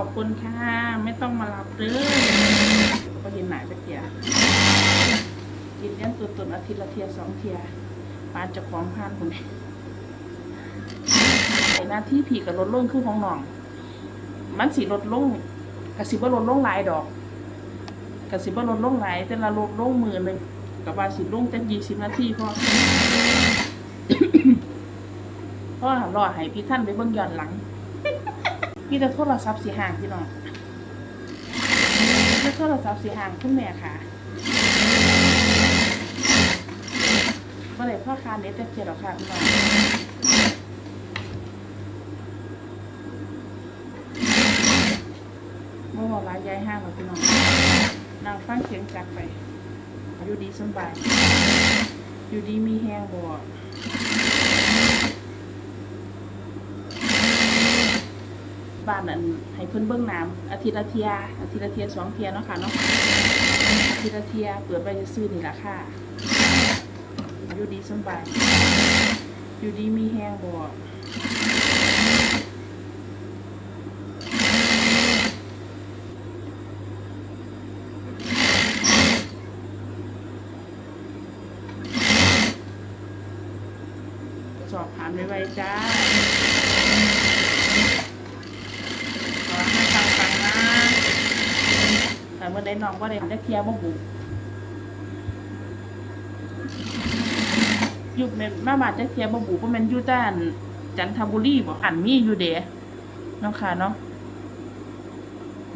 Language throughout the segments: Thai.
ขอบคุณค่ะ ไม่ต้องมารับเด้อก็เห็นหนาจะเทียกินเลี้ยันตัวตนอาทิตย์ละเทียสองเทียปานจะของพานคนนี้ไอ้หน้าที่ผีกับลดลงคือของน้อง มันสีลดลงกระสิบ่ลดลงหลายดอกกระสิบ่ลดลงหลายแต่ละลดลงมือหนึ่งกับว่าสิลงจักยี่สิบนาทีพอเพราะว่ารอให้พี่ท่านไปเบิ่งย้อนหลัง มีแต่โทรศัพท์สีห่างพี่น้องมีแต่โทรศัพท์สีห่างคุณแม่ค่ะเมื่อไรพ่อค้าเน็ตจะเกียดหรอกค่ะพี่น้องเมื่อวานร้านยายห้างหรอพี่น้องนางฟังเสียงจากไป อยู่ดีสบาย อยู่ดีมีแห้งบ่ บ้านนั้นให้เพิ่นเบิ่งน้ำอาทิตย์ละเทียอาทิตย์ละเทียสองเทียเนาะค่ะเนาะอาทิตย์ละเทียเปิดไปจะซื้อนี่ละค่ะอยู่ดีสบายอยู่ดีมีแห้งบ่สอบผ่านไวๆจ้า ขอให้ฟังฟังๆนะแต่เมื่อ ได้น้องก็ได้ได้เคลียร์บ่บุอยุบแม่มาบาดจะเคลียร์บ่บุก็แม่นอยู่ด้านจันทบุรีบ่อันมีอยู่เด้เนาะค่ะเนาะ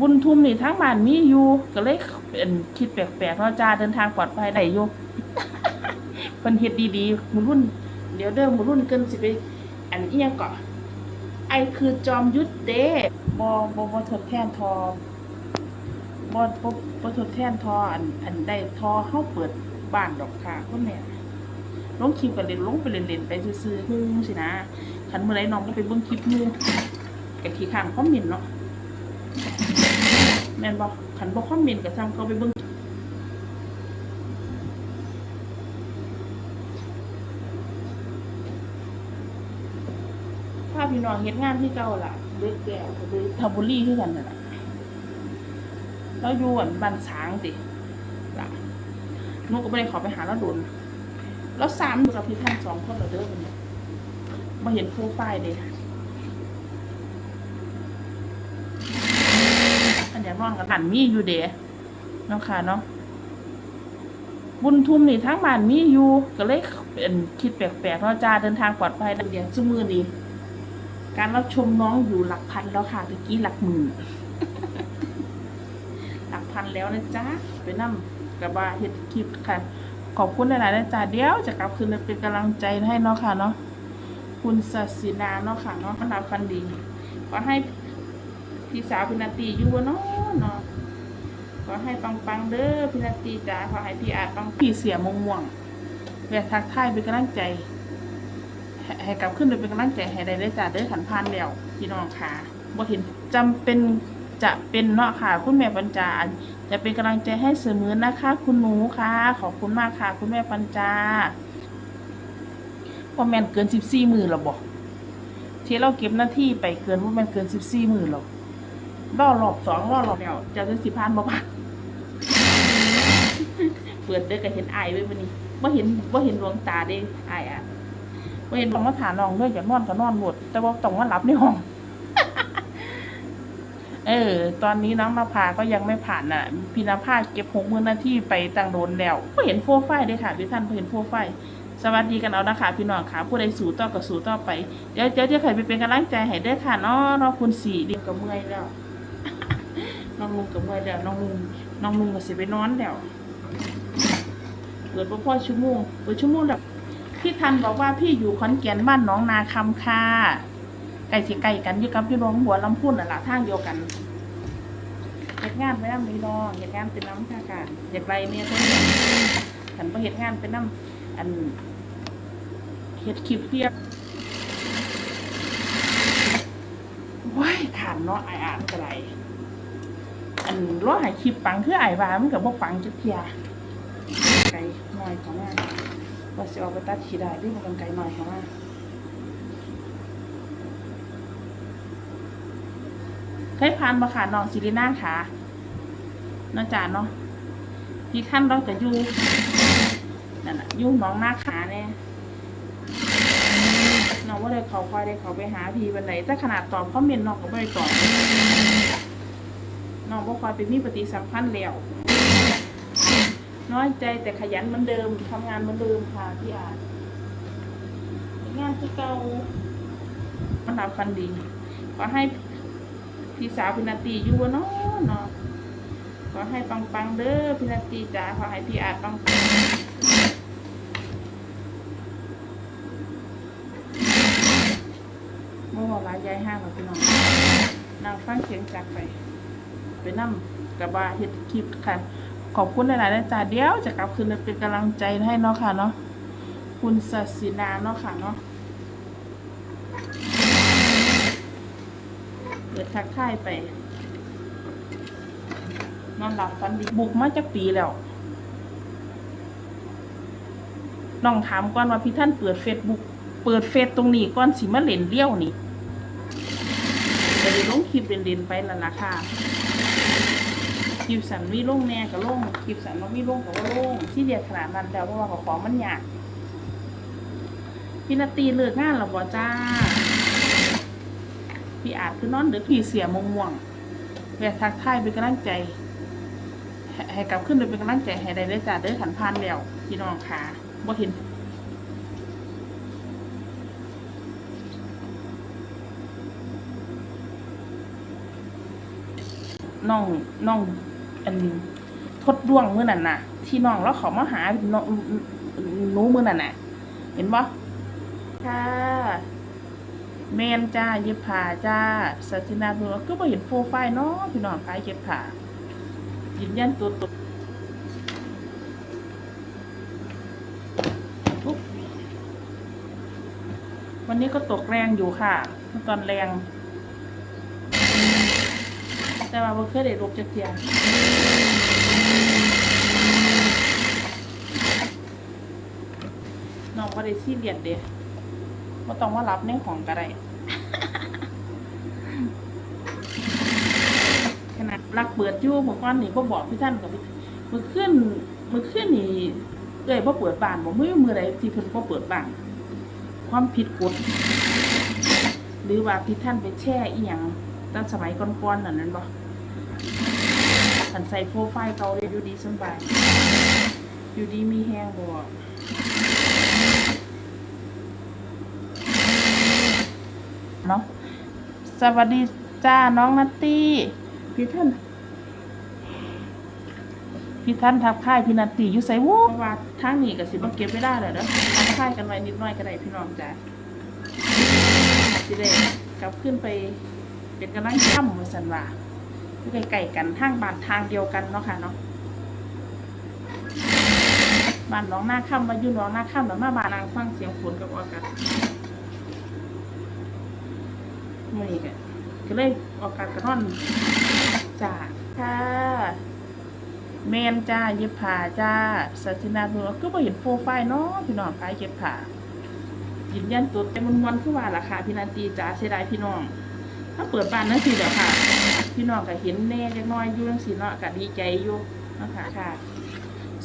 บุญทุมนี่ทั้งบ้านมีอยู่ก็เลยเป็นคิดแปลกๆเนาะจ้าเดินทางปลอดภัยได้อยู่เพิ่นเฮ็ดดีๆมูรุ่น เดี๋ยวเด้อมูรุ่นเกินสิไปอันเอียงก่อนไอคือจอมยุทธเด้บอบอบทดแทนทอ บอบอบทดแทนทออันอันได้ทอเข้าเปิดบ้านดอกค่ะคุณแม่ลงคลิปกันเล่นลงไปเล่นๆไปซื้อๆฮึ่งสินะขันเมื่อไรน้องก็ไปเบิ่งคลิปหมูกับขี้ข้างคอมเมนต์เนาะแม่นบอกขันบอกคอมเมนต์กับซ้ำเขาไปเบิ่งภาพี่น้องเฮ็ดงานที่เก่าล่ะเด็กแก่เด็กทบุรีคือกันนั่นล่ะ แล้วอยู่อันบ้านช้างติล่ะหนูก็ไม่ได้ขอไปหาแล้วโดนแล้วสามอยู่กับพี่ท่านสองคนเรอเด้อวันนี้มาเห็นโปรไฟล์เด้อันเนี้ยนอนกันหันมีอยู่เด้เนาะค่ะเนาะบุญทุมนี่ทั้งบ้านมีอยู่ ก็เลยเป็นคิดแปลกๆเนาะจ้าเดินทางปลอดภัยเดี๋ยวซุมือนี้การรับชมน้องอยู่หลักพันแล้วค่ะตะกี้หลักหมื่น พันแล้วนะจ๊ะไปนั่งกระบาเฮ็ดคลิปค่ะ ขอบคุณหลายๆนะจ๊ะเดี๋ยวจะกลับคืนเป็นกำลังใจให้เนาะค่ะเนาะคุณศาสินาเนาะค่ะเนาะขนาดฟันดีขอให้พี่สาวพินาตีอยู่เนาะเนาะขอให้ปังๆเด้อพินาตีจ๋าขอให้พี่อาจปังพี่เสียมงม่วงแวะทักทายเป็นกำลังใจให้กลับขึ้นไปเป็นกำลังใจให้ได้เลยจ้ะเด้อขันพานแล้วพี่น้องค่ะบ่เห็นจำเป็น จะเป็นเนาะค่ะคุณแม่ปัญจาจะเป็นกำลังใจให้เสมอนะคะ คุณหนูค่ะขอบคุณมากค่ะ คุณแม่ปัญจาว่าแม่นเกินสิบสี่หมือหรอบอกที่เราเก็บหน้าที่ไปเกินว่าแม่นเกินสิบสี่หมือหรอกรอรอบสองรอรอบแล้วจะจะสิบพานบ่ปะเปิดเด้อก็เห็นไอายไว้วันนี้ว่าเห็นว่าเห็นดวงตาเด้ไอายอะว่าเห็นบอกมาถานองด้วยอยากนอนก็นอนหมดแต่ว่าต้องมาหลับในห้อง เออ ตอนนี้น้องนภาก็ยังไม่ผ่านน่ะพี่นภาเก็บหกมือหน้าที่ไปต่างโดนแล้วก็เห็นโฟไฟล์ด้ค่ะพี่ท่านเห็นโฟไฟสวัสดีกันเอานะคะพี่น้องค่ะผู้ใดสู่ต่อก็สู่ต่อไป เดี๋ยวเดี๋ยวจะใครไปเป็นกำลังใจให้เด้ค่ะเนาะเนาะคุณสี่เดียวกับเมื่อยแล้วน้องลุงกับเมื่อยแล้วน้องลุงน้องลุงก็สิไปนอนแล้วเปิดพ่อชั่วโมงเปิดชั่วโมงแล้วพี่ทันบอกว่าพี่อยู่ขอนแก่นบ้านน้องนาคำค่ะ ไก่สิไก่กันอยู่กับพี่น้องหัวลำพูนน่ะละทางเดียวกันเหตุงานไปน้ำพี่น้องเหตุงานเป็นน้ำค่ะค่ะอยากไรเนี่ยต้องฉันไปเหตุงานเป็นน้ำอันเฮ็ดคลิปเพียบว้ายขานเนาะไออ่านกระไรอันร้อหายคลิปปังคือไอายว่ามันกับบ่ปังจักเทียไก่น้อยของแม่ว่าสิเอาไปตัดขี้ได้ด้วยมันกันไกลหน่อยค่ะว่ เคยผ่านมาค่ะน้องซิลิน่าค่ะน้องจ๋าเนาะพี่ขั้นเราจะอยู่นั่นน่ะอยุ่งน้องหน้าขาเนี่ยน้องว่าเลยเขาคอยได้เขาไปหาพี่วันไหนแต่ขนาดตอบคอมเมนต์น้องก็ไม่ได้ตอบน้องบ่าคอยไปมีปฏิสัมพันธ์แล้วน้อยใจแต่ขยันเหมือนเดิมทำงานเหมือนเดิมค่ะพี่อาจงานที่เก่ามันรับฟันดีขอให้ พี่สาวพินาตีอยู่วะเนาะเนาะขอให้ปังปังๆเด้อพินาตีจ๋าขอให้พี่อาจปังปังเมื่อวานลายยายห้างกับพี่น้องนางฟังเสียงจากไป ไปนั่งกับว่าเฮ็ดคลิปค่ะ ขอบคุณหลายๆนะจ๊ะเดี๋ยวจะกลับคืนเป็นกำลังใจให้เนาะค่ะเนาะคุณศศินาเนาะค่ะเนาะ กิดทักทายไป นอนหลับฝันดีบุกมาจากปีแล้วน้องถามก่อนว่าพี่ท่านเปิดเฟซบุ๊กเปิดเฟซตรงนี้ก่อนสิมาเล่นเลี้ยวนี่เดี๋ยวลงคลิปเล่นๆไปล้วล่ะค่ะคลิปสันมีลงแน่กับลงคลิปสันว่ามีลงกับว่าลงที่เดียดขนาดนั้นแต่ว่าของของมันยากพี่นาตีเลิกงานหรอบอจ้า พี่อาจคือนอนเดือพี่เสียมงม่วงๆแวะทักทายเป็นกำลังใจให้กลับขึ้นไปเป็นกำลังใจให้ได้เลยจ้าเด้ขันพานแล้วพี่น้องค่ะบ่เห็นน้องน้องอันทดดวงเมื่อนั่นน่ะ ที่น้องแล้วเขามาหาน้องนูมือนั่นน่ะ เห็นบ่ค่ะ เมนจ้าเย็บผ้าจ้าศาสนาเพื่อก็บ่เห็นโปรไฟล์เนาะพี่น้องขายเย็บผ้ายืนยันตัวตนวันนี้ก็ตกแรงอยู่ค่ะตอนแรง แต่ว่าบ่เคยได้ลบจักเที่ยน้องบ่ได้ซีเรียสเด้ บ่ต้องมารับในของก็ได้ขนาดรักเปิดอยู่ผมก่อนนี่บ่บอกพี่ท่านกับพี่มื้อคืนมื้อคืนนี่เอ้ยบ่เปิดบ้านบ่มือมื้อใดที่เพิ่นบ่เปิดบ้านความผิดกฎหรือว่าพี่ท่านไปแช่อีหยังตอนสมัยก่อนๆนั่นนั่นบ่ฉันใส่โปรไฟล์เกาเลยอยู่ดีสบายอยู่ดีมีแฮงบ่ เนาะสวัสดีจ้าน้องนัตตี้พี่ท่านพี่ท่านทักทายพี่นัตตี้อยู่ไสวูว่าทางนี้ก็สิบ่เก็บไม่ได้เลยเด้อทักทายกันไว้นิดหน่อยก็ได้พี่น้องจ้าสิได้กลับขึ้นไปเป็นกำลังค่ำว่าสันว่าอยู่ใกล้ๆกันทางบ้านทางเดียวกันเนาะค่ะเนาะบ้านน้องหน้าค่ำมาอยู่น้องหน้าค่ำแล้วมาบ้านนางฟังเสียงฝนกับอากาศ มื่อนี้ก็ก็เลยออกอากาศกระท่อนจ้าค่ะแมนจ้าเย็บผ้าจ้าศาสนาเพื่อก็บ่เห็นโปรไฟล์เนาะพี่น้องขายเย็บผ้ายืนยันตัวแต่มันมันคือว่าราคาพี่นันตีจ้าเสียดายพี่น้อง ถ้าเปิดบ้านนั่นสิเดี๋ยวค่ะ พี่น้องก็เห็นแน่จักหน้อยอยู่จังสิเนาะก็ดีใจอยู่เนาะคะค่ะ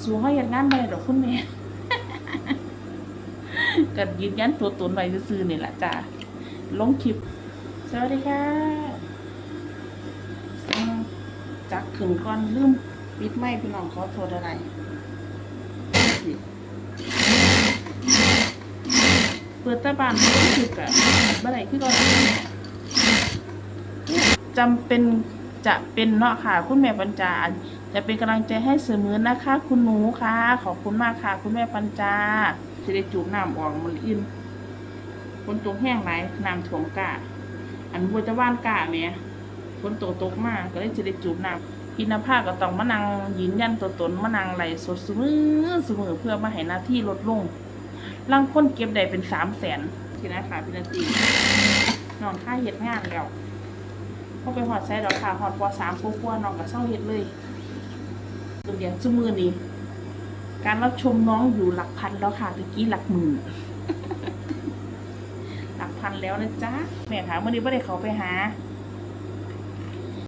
สู่เฮาเฮ็ดงานบ่ได้ดอกคุณแม่ก็ยืนยันตัวตนไว้ซื่อๆนี่ล่ะจ้าลงคลิป สวัสดีค่ะจักขึ้นก่อนลืมปิดไม้พี่น้องขอโทษอะไรเปิดตาบานบ่ได้คือกับบ่ได้คือก่อนจำเป็นจะเป็นเนาะค่ะ คุณแม่ปัญจาจะเป็นกำลังใจให้เสมอนะคะ คุณหนูค่ะ ขอบคุณมากค่ะ คุณแม่ปัญจาจะได้จูบน้ำออกมันอินคนตกแห้งไหลายน้ำถ่วมกะ อันบัวจะว่านกะแหม่ยคนตกตกมากก็เลยจะได้จูบน้ำกินน้ำผ้าก็ต้องมานั่งยืนยันตัวตนมานั่งไหลสดเสมอเสมอเพื่อมาให้หน้าที่ลดลงลังคนเก็บได้เป็นสามแสนทีนะคะพี่นาทีนอนค่าเฮ็ดงานแล้วพอไปหอดใส่ดอกค่ะหอดปอสามกลัวๆน้องก็เศร้าเฮ็ดเลยตัวอย่างซุมือนี้การรับชมน้องอยู่หลักพันแล้วค่ะตะกี้หลักหมื่น แล้วนะจ๊ะแม่ถามวันนี้ไม่ได้เขาไปหา